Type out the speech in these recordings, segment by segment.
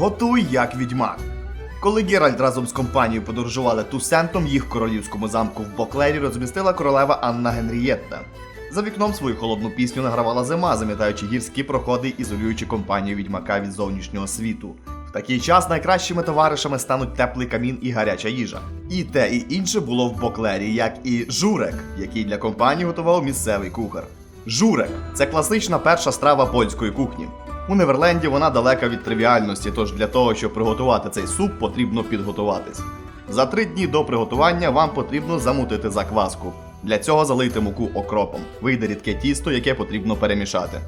Готуй як відьмак. Коли Геральт разом з компанією подорожували Тусентом, їх королівському замку в Боклері розмістила королева Анна Генрієтта. За вікном свою холодну пісню награвала зима, замітаючи гірські проходи, ізолюючи компанію відьмака від зовнішнього світу. В такий час найкращими товаришами стануть теплий камін і гаряча їжа. І те, і інше було в Боклері, як і журек, який для компанії готував місцевий кухар. Журек це класична перша страва польської кухні. У Неверленді вона далека від тривіальності, тож для того, щоб приготувати цей суп, потрібно підготуватись. За три дні до приготування вам потрібно замутити закваску. Для цього залийте муку окропом. Вийде рідке тісто, яке потрібно перемішати.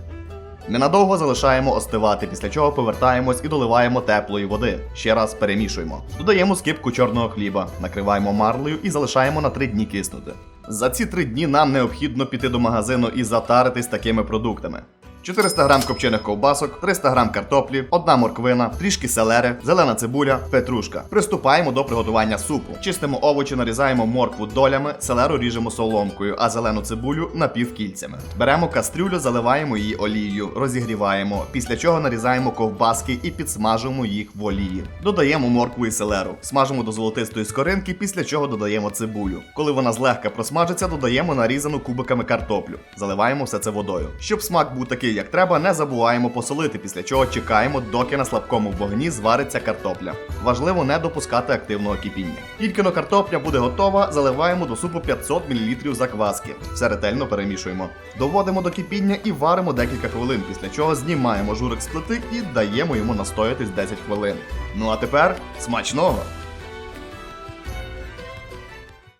Ненадовго залишаємо остивати, після чого повертаємось і доливаємо теплої води. Ще раз перемішуємо. Додаємо скипку чорного хліба, накриваємо марлею і залишаємо на три дні киснути. За ці три дні нам необхідно піти до магазину і затаритись такими продуктами. 400 грам копчених ковбасок, 300 грам картоплі, одна морквина, трішки селери, зелена цибуля, петрушка. Приступаємо до приготування супу. Чистимо овочі, нарізаємо моркву долями, селеру ріжемо соломкою, а зелену цибулю напівкільцями. Беремо кастрюлю, заливаємо її олією, розігріваємо, після чого нарізаємо ковбаски і підсмажуємо їх в олії. Додаємо моркву і селеру, смажимо до золотистої скоринки, після чого додаємо цибулю. Коли вона злегка просмажиться, додаємо нарізану кубиками картоплю. Заливаємо все це водою. Щоб смак був такий, як треба, не забуваємо посолити, після чого чекаємо, доки на слабкому вогні звариться картопля. Важливо не допускати активного кипіння. Тільки но картопля буде готова, заливаємо до супу 500 мл закваски. Все ретельно перемішуємо. Доводимо до кипіння і варимо декілька хвилин, після чого знімаємо журик з плити і даємо йому настоятись 10 хвилин. Ну а тепер смачного!